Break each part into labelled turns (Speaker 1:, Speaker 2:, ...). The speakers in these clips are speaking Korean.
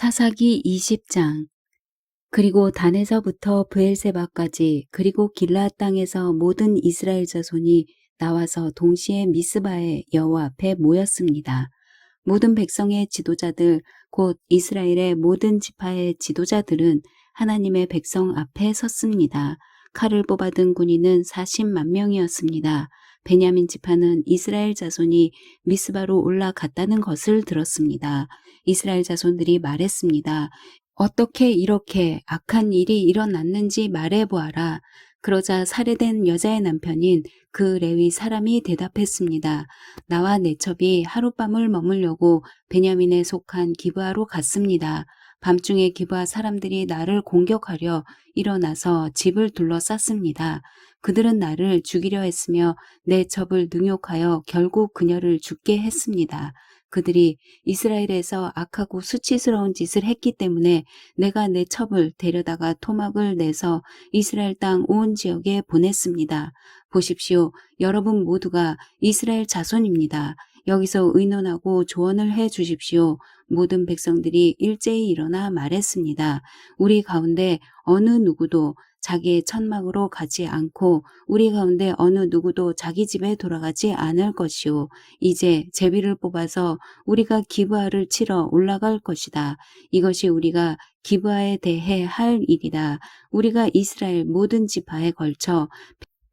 Speaker 1: 사사기 20장 그리고 단에서부터 브엘세바까지 그리고 길라앗 땅에서 모든 이스라엘 자손이 나와서 동시에 미스바의 여호와 앞에 모였습니다. 모든 백성의 지도자들 곧 이스라엘의 모든 지파의 지도자들은 하나님의 백성 앞에 섰습니다. 칼을 뽑아든 군인은 40만 명이었습니다. 베냐민 지파는 이스라엘 자손이 미스바로 올라갔다는 것을 들었습니다. 이스라엘 자손들이 말했습니다. 어떻게 이렇게 악한 일이 일어났는지 말해보아라. 그러자 살해된 여자의 남편인 그 레위 사람이 대답했습니다. 나와 내 첩이 하룻밤을 머물려고 베냐민에 속한 기브아로 갔습니다. 밤중에 기브아 사람들이 나를 공격하려 일어나서 집을 둘러쌌습니다. 그들은 나를 죽이려 했으며 내 첩을 능욕하여 결국 그녀를 죽게 했습니다. 그들이 이스라엘에서 악하고 수치스러운 짓을 했기 때문에 내가 내 첩을 데려다가 토막을 내서 이스라엘 땅 온 지역에 보냈습니다. 보십시오. 여러분 모두가 이스라엘 자손입니다. 여기서 의논하고 조언을 해 주십시오. 모든 백성들이 일제히 일어나 말했습니다. 우리 가운데 어느 누구도 자기의 천막으로 가지 않고 우리 가운데 어느 누구도 자기 집에 돌아가지 않을 것이요. 이제 제비를 뽑아서 우리가 기브아를 치러 올라갈 것이다. 이것이 우리가 기브아에 대해 할 일이다. 우리가 이스라엘 모든 지파에 걸쳐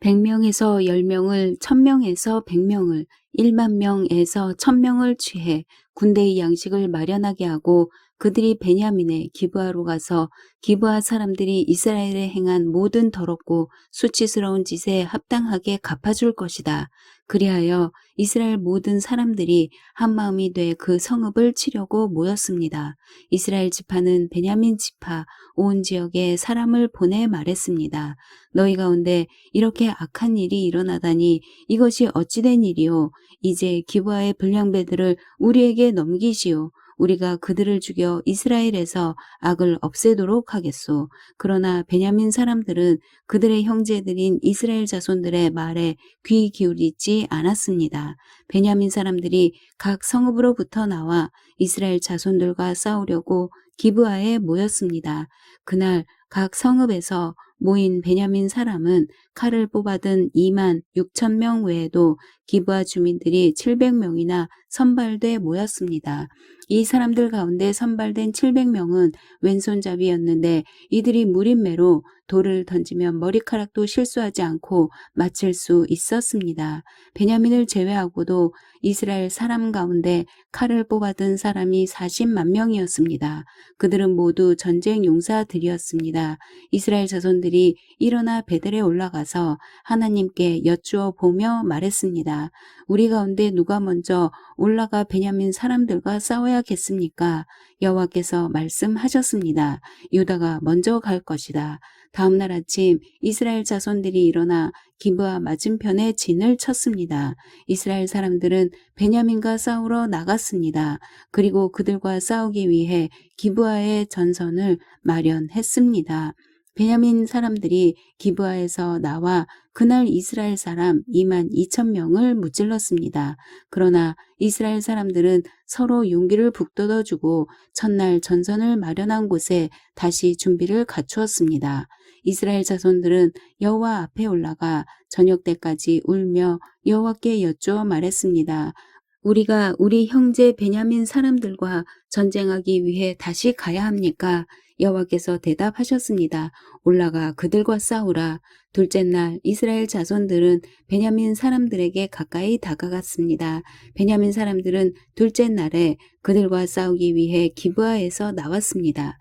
Speaker 1: 100명에서 10명을, 1000명에서 100명을, 1만 명에서 1000명을 취해 군대의 양식을 마련하게 하고 그들이 베냐민의 기브아로 가서 기브아 사람들이 이스라엘에 행한 모든 더럽고 수치스러운 짓에 합당하게 갚아줄 것이다. 그리하여 이스라엘 모든 사람들이 한 마음이 돼 그 성읍을 치려고 모였습니다. 이스라엘 지파는 베냐민 지파 온 지역에 사람을 보내 말했습니다. 너희 가운데 이렇게 악한 일이 일어나다니 이것이 어찌된 일이요 이제 기브아의 불량배들을 우리에게 넘기시오. 우리가 그들을 죽여 이스라엘에서 악을 없애도록 하겠소. 그러나 베냐민 사람들은 그들의 형제들인 이스라엘 자손들의 말에 귀 기울이지 않았습니다. 베냐민 사람들이 각 성읍으로부터 나와 이스라엘 자손들과 싸우려고 기브아에 모였습니다. 그날 각 성읍에서 모인 베냐민 사람은 칼을 뽑아든 2만 6천 명 외에도 기브아 주민들이 700명이나 선발돼 모였습니다. 이 사람들 가운데 선발된 700명은 왼손잡이였는데 이들이 무림매로 돌을 던지면 머리카락도 실수하지 않고 맞힐 수 있었습니다. 베냐민을 제외하고도 이스라엘 사람 가운데 칼을 뽑아든 사람이 40만 명이었습니다. 그들은 모두 전쟁 용사들이었습니다. 이스라엘 자손들 이 일어나 베델에 올라가서 하나님께 여쭈어 보며 말했습니다. 우리 가운데 누가 먼저 올라가 베냐민 사람들과 싸워야겠습니까? 여호와께서 말씀하셨습니다. 유다가 먼저 갈 것이다. 다음 날 아침 이스라엘 자손들이 일어나 기브아 맞은편에 진을 쳤습니다. 이스라엘 사람들은 베냐민과 싸우러 나갔습니다. 그리고 그들과 싸우기 위해 기브아의 전선을 마련했습니다. 베냐민 사람들이 기브아에서 나와 그날 이스라엘 사람 2만 2천 명을 무찔렀습니다. 그러나 이스라엘 사람들은 서로 용기를 북돋아주고 첫날 전선을 마련한 곳에 다시 준비를 갖추었습니다. 이스라엘 자손들은 여호와 앞에 올라가 저녁 때까지 울며 여호와께 여쭈어 말했습니다. 우리가 우리 형제 베냐민 사람들과 전쟁하기 위해 다시 가야 합니까? 여호와께서 대답하셨습니다. 올라가 그들과 싸우라. 둘째 날 이스라엘 자손들은 베냐민 사람들에게 가까이 다가갔습니다. 베냐민 사람들은 둘째 날에 그들과 싸우기 위해 기브아에서 나왔습니다.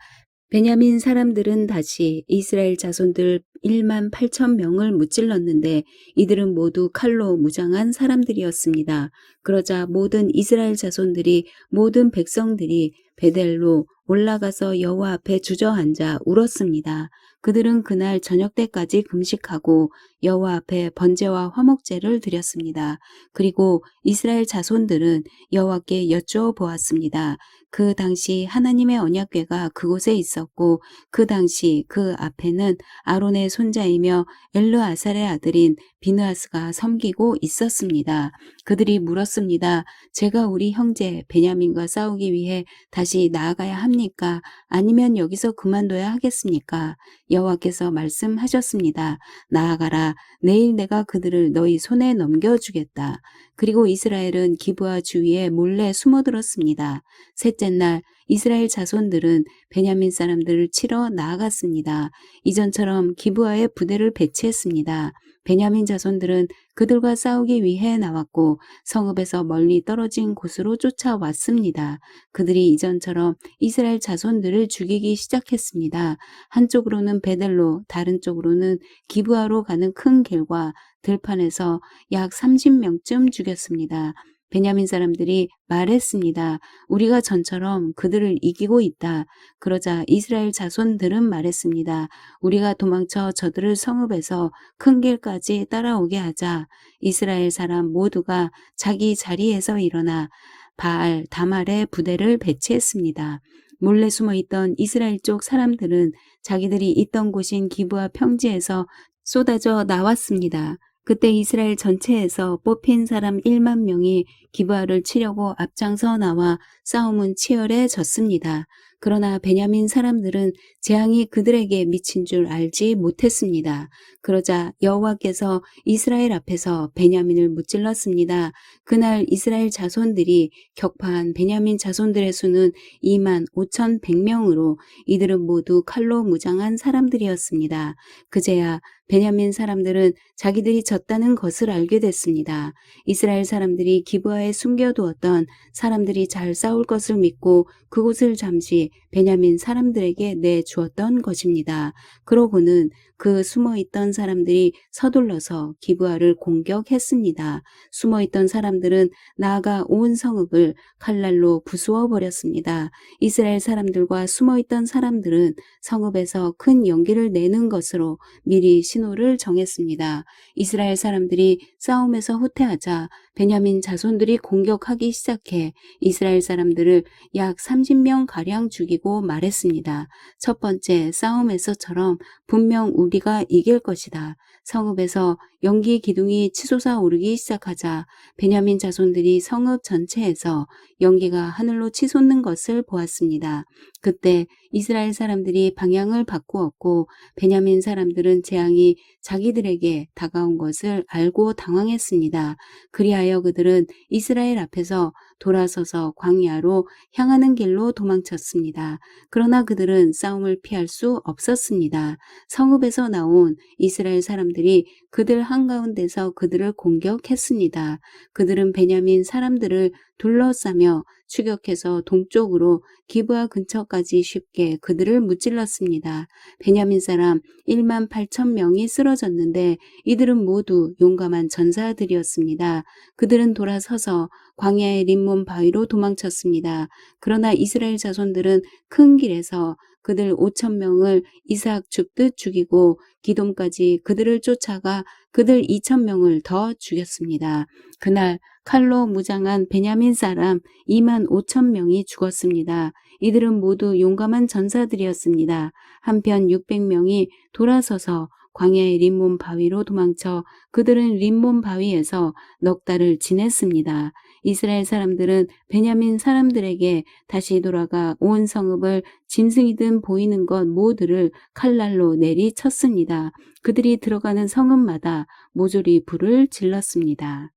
Speaker 1: 베냐민 사람들은 다시 이스라엘 자손들 1만 8천 명을 무찔렀는데 이들은 모두 칼로 무장한 사람들이었습니다. 그러자 모든 이스라엘 자손들이 모든 백성들이 베델로 올라가서 여호와 앞에 주저앉아 울었습니다. 그들은 그날 저녁 때까지 금식하고 여호와 앞에 번제와 화목제를 드렸습니다. 그리고 이스라엘 자손들은 여호와께 여쭈어 보았습니다. 그 당시 하나님의 언약궤가 그곳에 있었고 그 당시 그 앞에는 아론의 손자이며 엘르아살의 아들인 비느아스가 섬기고 있었습니다. 그들이 물었습니다. 제가 우리 형제 베냐민과 싸우기 위해 다시 나아가야 합니까? 아니면 여기서 그만둬야 하겠습니까? 여호와께서 말씀하셨습니다. 나아가라. 내일 내가 그들을 너희 손에 넘겨주겠다. 그리고 이스라엘은 기브와 주위에 몰래 숨어들었습니다. 셋째 날 이스라엘 자손들은 베냐민 사람들을 치러 나아갔습니다. 이전처럼 기브아의 부대를 배치했습니다. 베냐민 자손들은 그들과 싸우기 위해 나왔고 성읍에서 멀리 떨어진 곳으로 쫓아왔습니다. 그들이 이전처럼 이스라엘 자손들을 죽이기 시작했습니다. 한쪽으로는 베델로, 다른 쪽으로는 기브아로 가는 큰 길과 들판에서 약 30명쯤 죽였습니다. 베냐민 사람들이 말했습니다. 우리가 전처럼 그들을 이기고 있다. 그러자 이스라엘 자손들은 말했습니다. 우리가 도망쳐 저들을 성읍에서 큰 길까지 따라오게 하자. 이스라엘 사람 모두가 자기 자리에서 일어나 바알 다말의 부대를 배치했습니다. 몰래 숨어 있던 이스라엘 쪽 사람들은 자기들이 있던 곳인 기브와 평지에서 쏟아져 나왔습니다. 그때 이스라엘 전체에서 뽑힌 사람 1만 명이 기브아를 치려고 앞장서 나와 싸움은 치열해졌습니다. 그러나 베냐민 사람들은 재앙이 그들에게 미친 줄 알지 못했습니다. 그러자 여호와께서 이스라엘 앞에서 베냐민을 무찔렀습니다. 그날 이스라엘 자손들이 격파한 베냐민 자손들의 수는 2만 5천 100명으로 이들은 모두 칼로 무장한 사람들이었습니다. 그제야 베냐민 사람들은 자기들이 졌다는 것을 알게 됐습니다. 이스라엘 사람들이 기브아에 숨겨두었던 사람들이 잘 싸울 것을 믿고 그곳을 잠시 베냐민 사람들에게 내주었던 것입니다. 그러고는 그 숨어 있던 사람들이 서둘러서 기브아를 공격했습니다. 숨어 있던 사람들은 나아가 온 성읍을 칼날로 부수어 버렸습니다. 이스라엘 사람들과 숨어 있던 사람들은 성읍에서 큰 연기를 내는 것으로 미리 신호를 정했습니다. 이스라엘 사람들이 싸움에서 후퇴하자 베냐민 자손들이 공격하기 시작해 이스라엘 사람들을 약 30명 가량 죽이고 말했습니다. 첫 번째 싸움에서처럼 분명 우리가 이길 것이다. 성읍에서 연기 기둥이 치솟아 오르기 시작하자 베냐민 자손들이 성읍 전체에서 연기가 하늘로 치솟는 것을 보았습니다. 그때 이스라엘 사람들이 방향을 바꾸었고 베냐민 사람들은 재앙이 자기들에게 다가온 것을 알고 당황했습니다. 그리하여 그들은 이스라엘 앞에서 돌아서서 광야로 향하는 길로 도망쳤습니다. 그러나 그들은 싸움을 피할 수 없었습니다. 성읍에서 나온 이스라엘 사람들이 그들 한가운데서 그들을 공격했습니다. 그들은 베냐민 사람들을 둘러싸며 추격해서 동쪽으로 기브아 근처까지 쉽게 그들을 무찔렀습니다. 베냐민 사람 1만 8천 명이 쓰러졌는데 이들은 모두 용감한 전사들이었습니다. 그들은 돌아서서 광야의 림몬 바위로 도망쳤습니다. 그러나 이스라엘 자손들은 큰 길에서 그들 5천 명을 이삭 죽듯 죽이고 기돔까지 그들을 쫓아가 그들 2천 명을 더 죽였습니다. 그날 칼로 무장한 베냐민 사람 2만 5천 명이 죽었습니다. 이들은 모두 용감한 전사들이었습니다. 한편 600명이 돌아서서 광야의 림몬 바위로 도망쳐 그들은 림몬 바위에서 넉 달을 지냈습니다. 이스라엘 사람들은 베냐민 사람들에게 다시 돌아가 온 성읍을 짐승이든 보이는 것 모두를 칼날로 내리쳤습니다. 그들이 들어가는 성읍마다 모조리 불을 질렀습니다.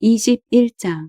Speaker 1: 21장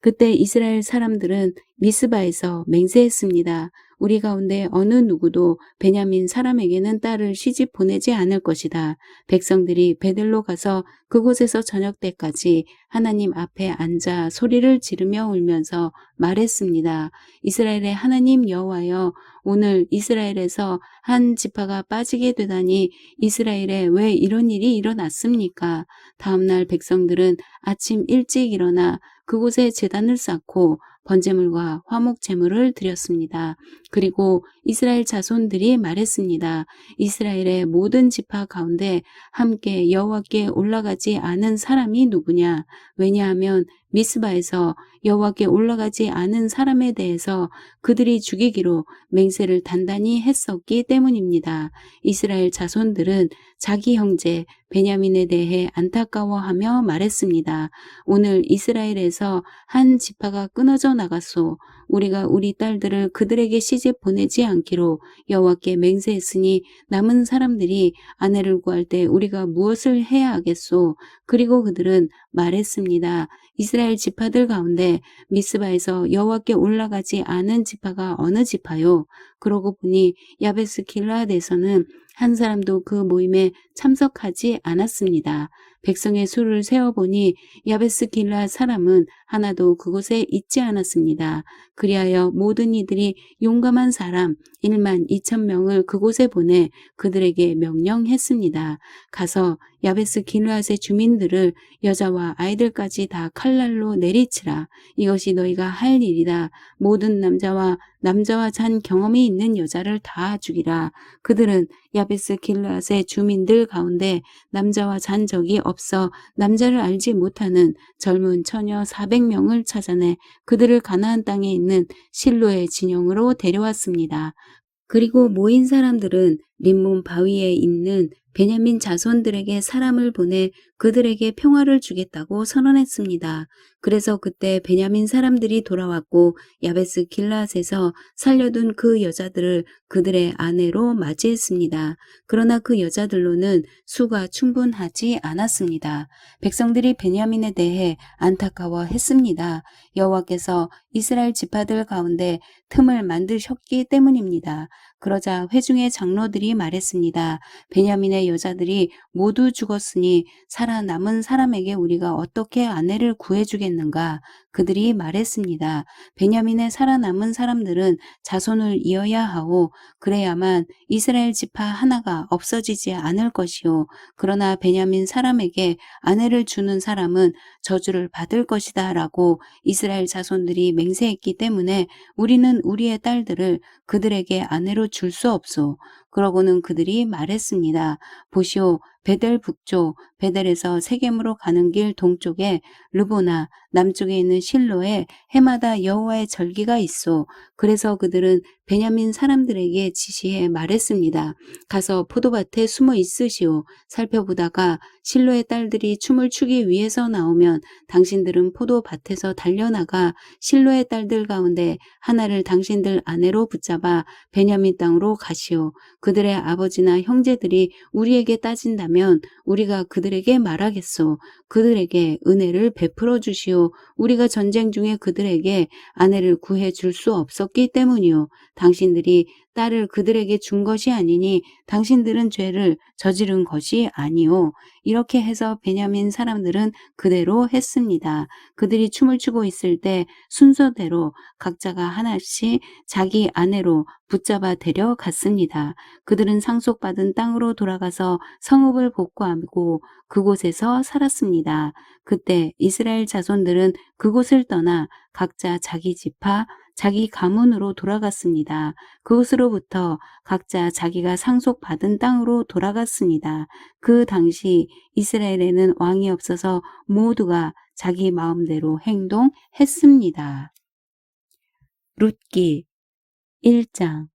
Speaker 1: 그때 이스라엘 사람들은 미스바에서 맹세했습니다. 우리 가운데 어느 누구도 베냐민 사람에게는 딸을 시집 보내지 않을 것이다. 백성들이 베들로 가서 그곳에서 저녁 때까지 하나님 앞에 앉아 소리를 지르며 울면서 말했습니다. 이스라엘의 하나님 여호와여 오늘 이스라엘에서 한 지파가 빠지게 되다니 이스라엘에 왜 이런 일이 일어났습니까? 다음날 백성들은 아침 일찍 일어나 그곳에 재단을 쌓고 번제물과 화목 제물을 드렸습니다. 그리고 이스라엘 자손들이 말했습니다. 이스라엘의 모든 지파 가운데 함께 여호와께 올라가지 않은 사람이 누구냐? 왜냐하면 미스바에서 여호와께 올라가지 않은 사람에 대해서 그들이 죽이기로 맹세를 단단히 했었기 때문입니다. 이스라엘 자손들은 자기 형제 베냐민에 대해 안타까워하며 말했습니다. 오늘 이스라엘에서 한 지파가 끊어져 나갔소. 우리가 우리 딸들을 그들에게 시집 보내지 않기로 여호와께 맹세했으니 남은 사람들이 아내를 구할 때 우리가 무엇을 해야 하겠소? 그리고 그들은 말했습니다. 이스라엘 지파들 가운데 미스바에서 여호와께 올라가지 않은 지파가 어느 지파요? 그러고 보니 야베스 길라앗에서는 한 사람도 그 모임에 참석하지 않았습니다. 백성의 수를 세어보니 야베스 길라 사람은 하나도 그곳에 있지 않았습니다. 그리하여 모든 이들이 용감한 사람 1만 2천 명을 그곳에 보내 그들에게 명령했습니다. 가서 야베스 길라앗의 주민들을 여자와 아이들까지 다 칼날로 내리치라. 이것이 너희가 할 일이다. 모든 남자와 남자와 잔 경험이 있는 여자를 다 죽이라. 그들은 야베스 길라앗의 주민들 가운데 남자와 잔 적이 없어 남자를 알지 못하는 젊은 처녀 400 명을 찾아내 그들을 가나안 땅에 있는 실로의 진영으로 데려왔습니다. 그리고 모인 사람들은 림몬 바위에 있는 베냐민 자손들에게 사람을 보내 그들에게 평화를 주겠다고 선언했습니다. 그래서 그때 베냐민 사람들이 돌아왔고 야베스 길라앗에서 살려둔 그 여자들을 그들의 아내로 맞이했습니다. 그러나 그 여자들로는 수가 충분하지 않았습니다. 백성들이 베냐민에 대해 안타까워했습니다. 여호와께서 이스라엘 지파들 가운데 틈을 만드셨기 때문입니다. 그러자 회중의 장로들이 말했습니다. 베냐민의 여자들이 모두 죽었으니 살아남은 사람에게 우리가 어떻게 아내를 구해주겠 는가? 그들이 말했습니다. 베냐민의 살아남은 사람들은 자손을 이어야 하오. 그래야만 이스라엘 지파 하나가 없어지지 않을 것이오. 그러나 베냐민 사람에게 아내를 주는 사람은 저주를 받을 것이다 라고 이스라엘 자손들이 맹세했기 때문에 우리는 우리의 딸들을 그들에게 아내로 줄 수 없소. 그러고는 그들이 말했습니다. 보시오, 베델 북쪽, 베델에서 세겜으로 가는 길 동쪽에 르보나, 남쪽에 있는 실로에 해마다 여호와의 절기가 있어. 그래서 그들은 베냐민 사람들에게 지시해 말했습니다. 가서 포도밭에 숨어 있으시오. 살펴보다가 실로의 딸들이 춤을 추기 위해서 나오면 당신들은 포도밭에서 달려나가 실로의 딸들 가운데 하나를 당신들 아내로 붙잡아 베냐민 땅으로 가시오. 그들의 아버지나 형제들이 우리에게 따진다면 우리가 그들에게 말하겠소. 그들에게 은혜를 베풀어 주시오. 우리가 전쟁 중에 그들에게 아내를 구해 줄 수 없었기 때문이요. 당신들이 딸을 그들에게 준 것이 아니니 당신들은 죄를 저지른 것이 아니오. 이렇게 해서 베냐민 사람들은 그대로 했습니다. 그들이 춤을 추고 있을 때 순서대로 각자가 하나씩 자기 아내로 붙잡아 데려갔습니다. 그들은 상속받은 땅으로 돌아가서 성읍을 복구하고 그곳에서 살았습니다. 그때 이스라엘 자손들은 그곳을 떠나 각자 자기 지파, 자기 가문으로 돌아갔습니다. 그곳으로부터 각자 자기가 상속받은 땅으로 돌아갔습니다. 그 당시 이스라엘에는 왕이 없어서 모두가 자기 마음대로 행동했습니다. 룻기 1장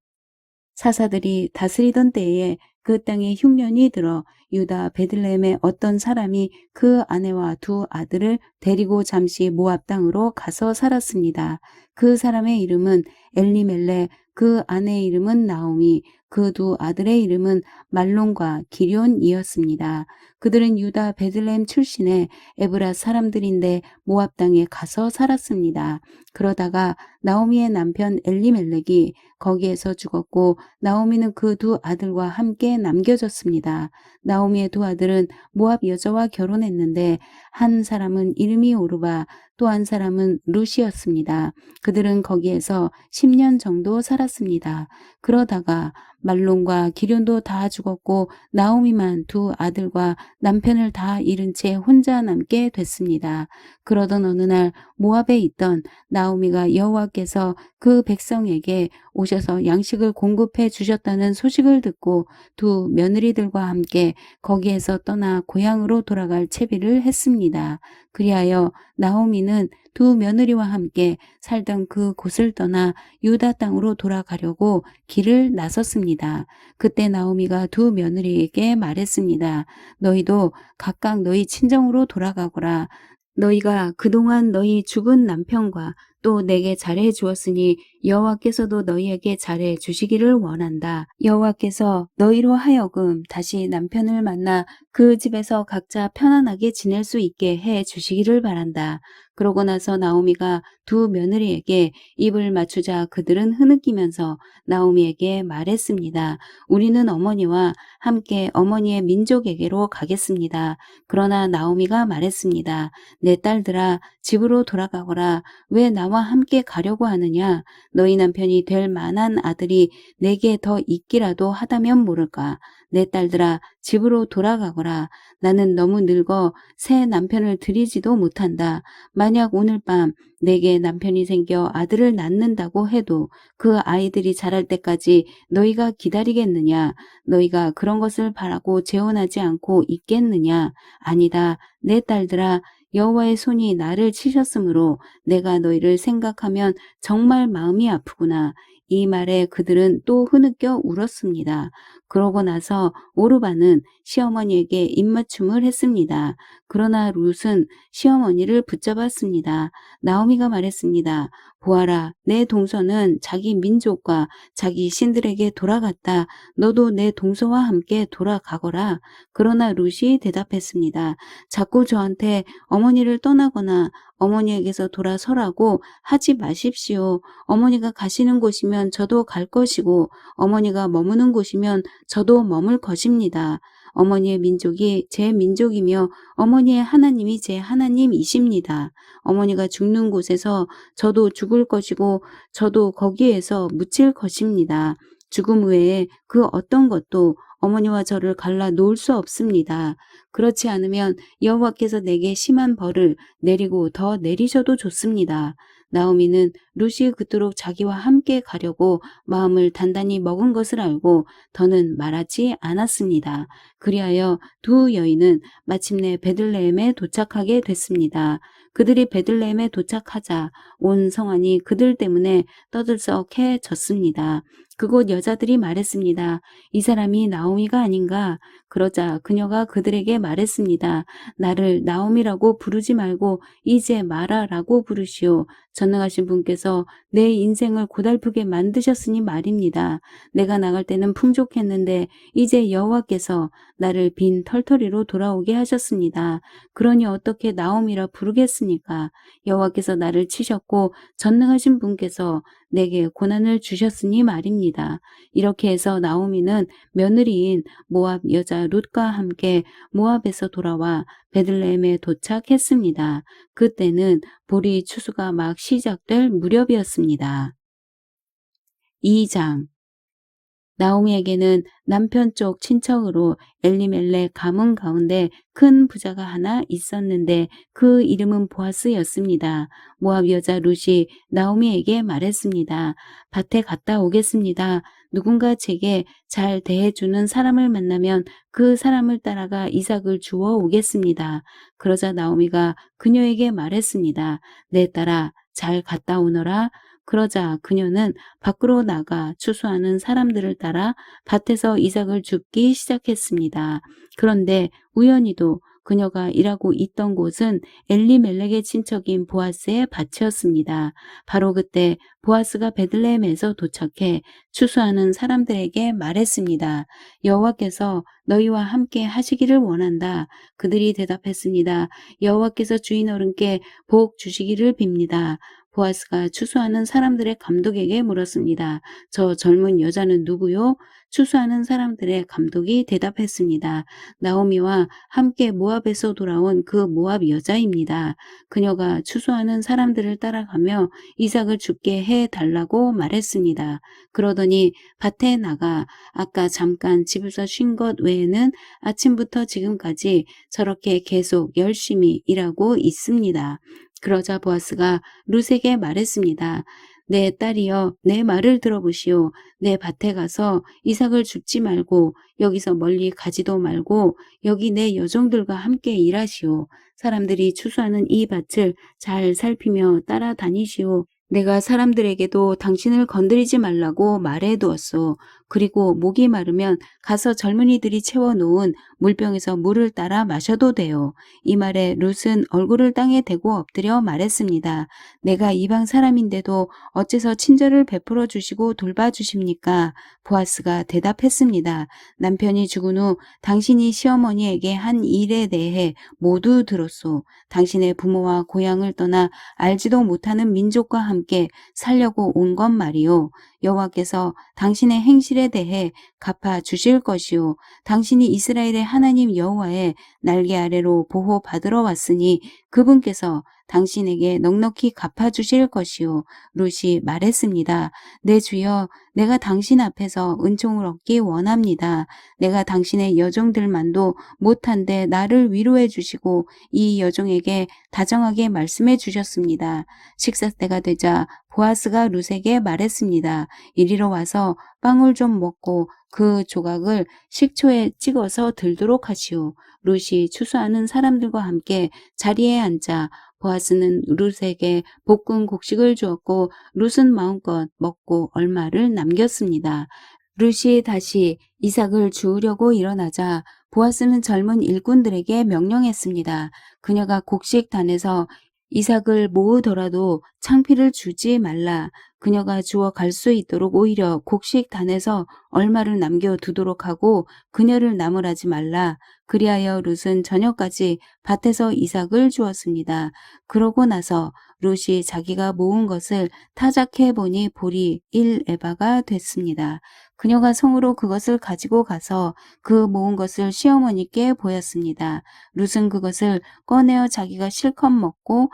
Speaker 1: 사사들이 다스리던 때에 그 땅에 흉년이 들어 유다 베들레헴의 어떤 사람이 그 아내와 두 아들을 데리고 잠시 모압 땅으로 가서 살았습니다. 그 사람의 이름은 엘리멜레, 그 아내의 이름은 나오미, 그 두 아들의 이름은 말론과 기련이었습니다. 그들은 유다 베들레헴 출신의 에브라 사람들인데 모압 땅에 가서 살았습니다. 그러다가 나오미의 남편 엘리멜렉이 거기에서 죽었고 나오미는 그 두 아들과 함께 남겨졌습니다. 나오미의 두 아들은 모압 여자와 결혼했는데 한 사람은 이름이 오르바 또 한 사람은 루시였습니다. 그들은 거기에서 10년 정도 살았습니다. 살았습니다. 그러다가 말론과 기련도 다 죽었고 나오미만 두 아들과 남편을 다 잃은 채 혼자 남게 됐습니다. 그러던 어느 날 모압에 있던 나오미가 여호와께서 그 백성에게 오셔서 양식을 공급해 주셨다는 소식을 듣고 두 며느리들과 함께 거기에서 떠나 고향으로 돌아갈 채비를 했습니다. 그리하여 나오미는 두 며느리와 함께 살던 그 곳을 떠나 유다 땅으로 돌아가려고 길을 나섰습니다. 그때 나오미가 두 며느리에게 말했습니다. 너희도 각각 너희 친정으로 돌아가거라. 너희가 그동안 너희 죽은 남편과 또 내게 잘해 주었으니 여호와께서도 너희에게 잘해 주시기를 원한다. 여호와께서 너희로 하여금 다시 남편을 만나 그 집에서 각자 편안하게 지낼 수 있게 해 주시기를 바란다. 그러고 나서 나오미가 두 며느리에게 입을 맞추자 그들은 흐느끼면서 나오미에게 말했습니다. 우리는 어머니와 함께 어머니의 민족에게로 가겠습니다. 그러나 나오미가 말했습니다. 내 딸들아 집으로 돌아가거라. 왜 나와 함께 가려고 하느냐? 너희 남편이 될 만한 아들이 내게 더 있기라도 하다면 모를까? 내 딸들아 집으로 돌아가거라. 나는 너무 늙어 새 남편을 들이지도 못한다. 만약 오늘 밤 내게 남편이 생겨 아들을 낳는다고 해도 그 아이들이 자랄 때까지 너희가 기다리겠느냐? 너희가 그런 것을 바라고 재혼하지 않고 있겠느냐? 아니다. 내 딸들아 여호와의 손이 나를 치셨으므로 내가 너희를 생각하면 정말 마음이 아프구나. 이 말에 그들은 또 흐느껴 울었습니다. 그러고 나서 오르바는 시어머니에게 입맞춤을 했습니다. 그러나 룻은 시어머니를 붙잡았습니다. 나오미가 말했습니다. 보아라, 내 동서는 자기 민족과 자기 신들에게 돌아갔다. 너도 내 동서와 함께 돌아가거라. 그러나 룻이 대답했습니다. 자꾸 저한테 어머니를 떠나거나 어머니에게서 돌아서라고 하지 마십시오. 어머니가 가시는 곳이면 저도 갈 것이고 어머니가 머무는 곳이면 저도 머물 것입니다. 어머니의 민족이 제 민족이며 어머니의 하나님이 제 하나님이십니다. 어머니가 죽는 곳에서 저도 죽을 것이고 저도 거기에서 묻힐 것입니다. 죽음 외에 그 어떤 것도 어머니와 저를 갈라 놓을 수 없습니다. 그렇지 않으면 여호와께서 내게 심한 벌을 내리고 더 내리셔도 좋습니다. 나오미는 루시 그토록 자기와 함께 가려고 마음을 단단히 먹은 것을 알고 더는 말하지 않았습니다. 그리하여 두 여인은 마침내 베들레헴에 도착하게 됐습니다. 그들이 베들레헴에 도착하자 온 성안이 그들 때문에 떠들썩해졌습니다. 그곳 여자들이 말했습니다. 이 사람이 나오미가 아닌가? 그러자 그녀가 그들에게 말했습니다. 나를 나오미라고 부르지 말고 이제 마라라고 부르시오. 전능하신 분께서 내 인생을 고달프게 만드셨으니 말입니다. 내가 나갈 때는 풍족했는데 이제 여호와께서 나를 빈 털터리로 돌아오게 하셨습니다. 그러니 어떻게 나옴이라 부르겠습니까? 여호와께서 나를 치셨고 전능하신 분께서 내게 고난을 주셨으니 말입니다. 이렇게 해서 나오미는 며느리인 모압 여자 룻과 함께 모압에서 돌아와 베들레헴에 도착했습니다. 그때는 보리 추수가 막 시작될 무렵이었습니다. 2장 나오미에게는 남편 쪽 친척으로 엘리멜렉 가문 가운데 큰 부자가 하나 있었는데 그 이름은 보아스였습니다. 모압 여자 룻이 나오미에게 말했습니다. 밭에 갔다 오겠습니다. 누군가 제게 잘 대해주는 사람을 만나면 그 사람을 따라가 이삭을 주워 오겠습니다. 그러자 나오미가 그녀에게 말했습니다. 내 딸아 잘 갔다 오너라. 그러자 그녀는 밖으로 나가 추수하는 사람들을 따라 밭에서 이삭을 줍기 시작했습니다. 그런데 우연히도 그녀가 일하고 있던 곳은 엘리멜렉의 친척인 보아스의 밭이었습니다. 바로 그때 보아스가 베들레헴에서 도착해 추수하는 사람들에게 말했습니다. 여호와께서 너희와 함께 하시기를 원한다. 그들이 대답했습니다. 여호와께서 주인 어른께 복 주시기를 빕니다. 보아스가 추수하는 사람들의 감독에게 물었습니다. 저 젊은 여자는 누구요? 추수하는 사람들의 감독이 대답했습니다. 나오미와 함께 모압에서 돌아온 그 모압 여자입니다. 그녀가 추수하는 사람들을 따라가며 이삭을 죽게 해 달라고 말했습니다. 그러더니 밭에 나가 아까 잠깐 집에서 쉰 것 외에는 아침부터 지금까지 저렇게 계속 열심히 일하고 있습니다. 그러자 보아스가 룻에게 말했습니다. 내 딸이여 내 말을 들어보시오. 내 밭에 가서 이삭을 죽지 말고 여기서 멀리 가지도 말고 여기 내 여종들과 함께 일하시오. 사람들이 추수하는 이 밭을 잘 살피며 따라다니시오. 내가 사람들에게도 당신을 건드리지 말라고 말해 두었소. 그리고 목이 마르면 가서 젊은이들이 채워놓은 물병에서 물을 따라 마셔도 돼요. 이 말에 룻은 얼굴을 땅에 대고 엎드려 말했습니다. 내가 이방 사람인데도 어째서 친절을 베풀어 주시고 돌봐 주십니까? 보아스가 대답했습니다. 남편이 죽은 후 당신이 시어머니에게 한 일에 대해 모두 들었소. 당신의 부모와 고향을 떠나 알지도 못하는 민족과 함께 살려고 온 것 말이오. 여호와께서 당신의 행실에 대해 갚아 주실 것이요 당신이 이스라엘의 하나님 여호와의 날개 아래로 보호 받으러 왔으니 그분께서 당신에게 넉넉히 갚아 주실 것이요 룻이 말했습니다. 내 주여 내가 당신 앞에서 은총을 얻기 원합니다. 내가 당신의 여종들만도 못한데 나를 위로해 주시고 이 여종에게 다정하게 말씀해 주셨습니다. 식사 때가 되자 보아스가 룻에게 말했습니다. 이리로 와서 빵을 좀 먹고 그 조각을 식초에 찍어서 들도록 하시오. 룻이 추수하는 사람들과 함께 자리에 앉아 보아스는 룻에게 볶은 곡식을 주었고 룻은 마음껏 먹고 얼마를 남겼습니다. 룻이 다시 이삭을 주우려고 일어나자 보아스는 젊은 일꾼들에게 명령했습니다. 그녀가 곡식단에서 이삭을 모으더라도 창피를 주지 말라. 그녀가 주어 갈 수 있도록 오히려 곡식단에서 얼마를 남겨두도록 하고 그녀를 나무라지 말라. 그리하여 룻은 저녁까지 밭에서 이삭을 주었습니다. 그러고 나서 룻이 자기가 모은 것을 타작해 보니 볼이 1에바가 됐습니다. 그녀가 성으로 그것을 가지고 가서 그 모은 것을 시어머니께 보였습니다. 룻은 그것을 꺼내어 자기가 실컷 먹고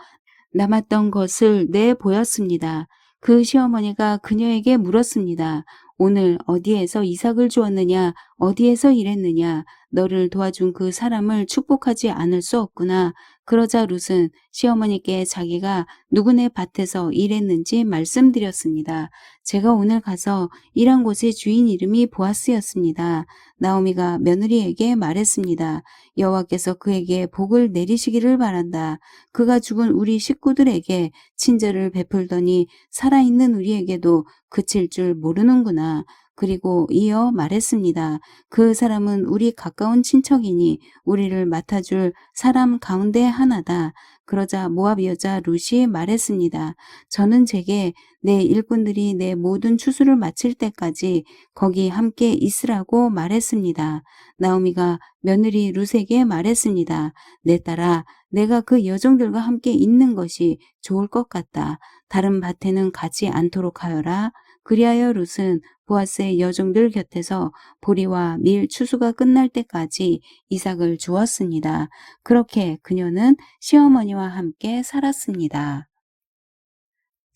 Speaker 1: 남았던 것을 내 보였습니다. 그 시어머니가 그녀에게 물었습니다. 오늘 어디에서 이삭을 주었느냐? 어디에서 일했느냐? 너를 도와준 그 사람을 축복하지 않을 수 없구나. 그러자 룻은 시어머니께 자기가 누구네 밭에서 일했는지 말씀드렸습니다. 제가 오늘 가서 일한 곳의 주인 이름이 보아스였습니다. 나오미가 며느리에게 말했습니다. 여호와께서 그에게 복을 내리시기를 바란다. 그가 죽은 우리 식구들에게 친절을 베풀더니 살아있는 우리에게도 그칠 줄 모르는구나. 그리고 이어 말했습니다. 그 사람은 우리 가까운 친척이니 우리를 맡아줄 사람 가운데 하나다. 그러자 모압 여자 룻이 말했습니다. 저는 제게 내 일꾼들이 내 모든 추수를 마칠 때까지 거기 함께 있으라고 말했습니다. 나오미가 며느리 룻에게 말했습니다. 내 딸아, 내가 그 여종들과 함께 있는 것이 좋을 것 같다. 다른 밭에는 가지 않도록 하여라. 그리하여 룻은 보아스의 여종들 곁에서 보리와 밀 추수가 끝날 때까지 이삭을 주었습니다. 그렇게 그녀는 시어머니와 함께 살았습니다.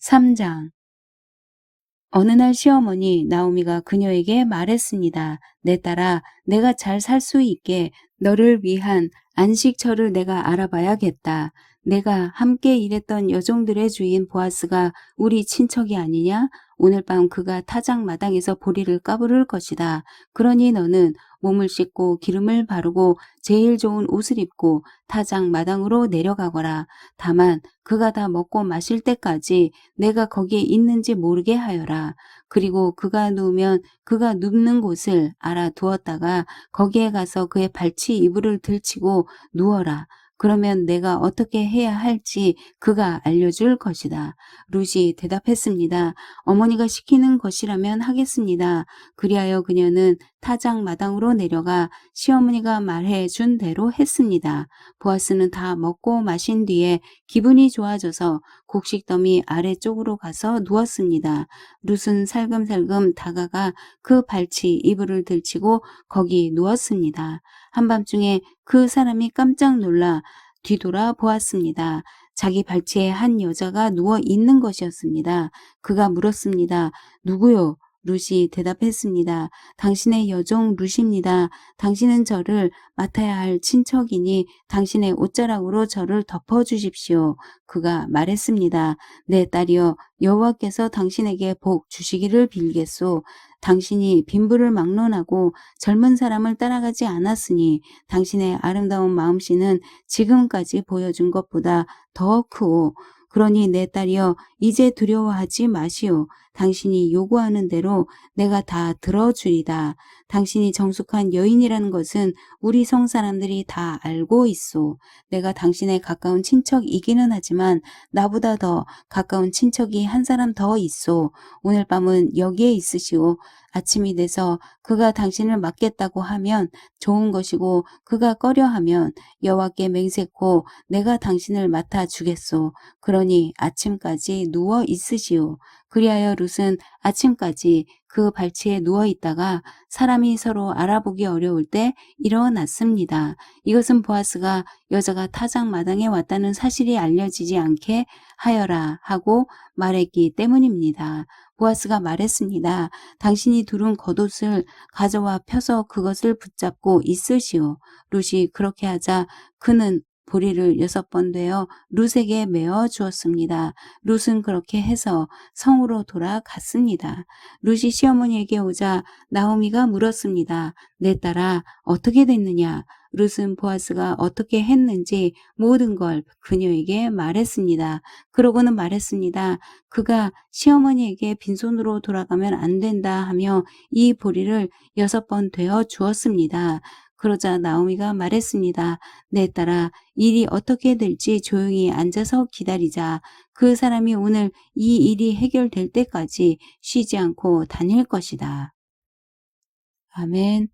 Speaker 1: 3장 어느 날 시어머니 나오미가 그녀에게 말했습니다. 내 딸아, 내가 잘 살 수 있게 너를 위한 안식처를 내가 알아봐야겠다. 내가 함께 일했던 여종들의 주인 보아스가 우리 친척이 아니냐? 오늘 밤 그가 타작 마당에서 보리를 까부를 것이다. 그러니 너는 몸을 씻고 기름을 바르고 제일 좋은 옷을 입고 타작 마당으로 내려가거라. 다만 그가 다 먹고 마실 때까지 내가 거기에 있는지 모르게 하여라. 그리고 그가 누우면 그가 눕는 곳을 알아두었다가 거기에 가서 그의 발치 이불을 들치고 누워라. 그러면 내가 어떻게 해야 할지 그가 알려줄 것이다. 룻이 대답했습니다. 어머니가 시키는 것이라면 하겠습니다. 그리하여 그녀는 타작 마당으로 내려가 시어머니가 말해 준 대로 했습니다. 보아스는 다 먹고 마신 뒤에 기분이 좋아져서 곡식더미 아래쪽으로 가서 누웠습니다. 룻은 살금살금 다가가 그 발치 이불을 들치고 거기 누웠습니다. 한밤중에 그 사람이 깜짝 놀라 뒤돌아 보았습니다. 자기 발치에 한 여자가 누워 있는 것이었습니다. 그가 물었습니다. 누구요? 룻이 대답했습니다. 당신의 여종 룻입니다. 당신은 저를 맡아야 할 친척이니 당신의 옷자락으로 저를 덮어주십시오. 그가 말했습니다. 내 딸이여 여호와께서 당신에게 복 주시기를 빌겠소. 당신이 빈부를 막론하고 젊은 사람을 따라가지 않았으니 당신의 아름다운 마음씨는 지금까지 보여준 것보다 더 크오. 그러니 내 딸이여 이제 두려워하지 마시오. 당신이 요구하는 대로 내가 다 들어주리다. 당신이 정숙한 여인이라는 것은 우리 성 사람들이 다 알고 있소. 내가 당신의 가까운 친척이기는 하지만 나보다 더 가까운 친척이 한 사람 더 있소. 오늘 밤은 여기에 있으시오. 아침이 돼서 그가 당신을 맡겠다고 하면 좋은 것이고 그가 꺼려하면 여호와께 맹세코 내가 당신을 맡아 주겠소. 그러니 아침까지 누워 있으시오. 그리하여 룻은 아침까지 그 발치에 누워 있다가 사람이 서로 알아보기 어려울 때 일어났습니다. 이것은 보아스가 여자가 타작 마당에 왔다는 사실이 알려지지 않게 하여라 하고 말했기 때문입니다. 보아스가 말했습니다. 당신이 두른 겉옷을 가져와 펴서 그것을 붙잡고 있으시오. 룻이 그렇게 하자 그는 보리를 여섯 번 되어 룻에게 메어 주었습니다. 룻은 그렇게 해서 성으로 돌아갔습니다. 룻이 시어머니에게 오자 나오미가 물었습니다. 내 딸아 어떻게 됐느냐? 룻은 보아스가 어떻게 했는지 모든 걸 그녀에게 말했습니다. 그러고는 말했습니다. 그가 시어머니에게 빈손으로 돌아가면 안 된다 하며 이 보리를 여섯 번 되어 주었습니다. 그러자 나오미가 말했습니다. 내 딸아, 일이 어떻게 될지 조용히 앉아서 기다리자. 그 사람이 오늘 이 일이 해결될 때까지 쉬지 않고 다닐 것이다. 아멘.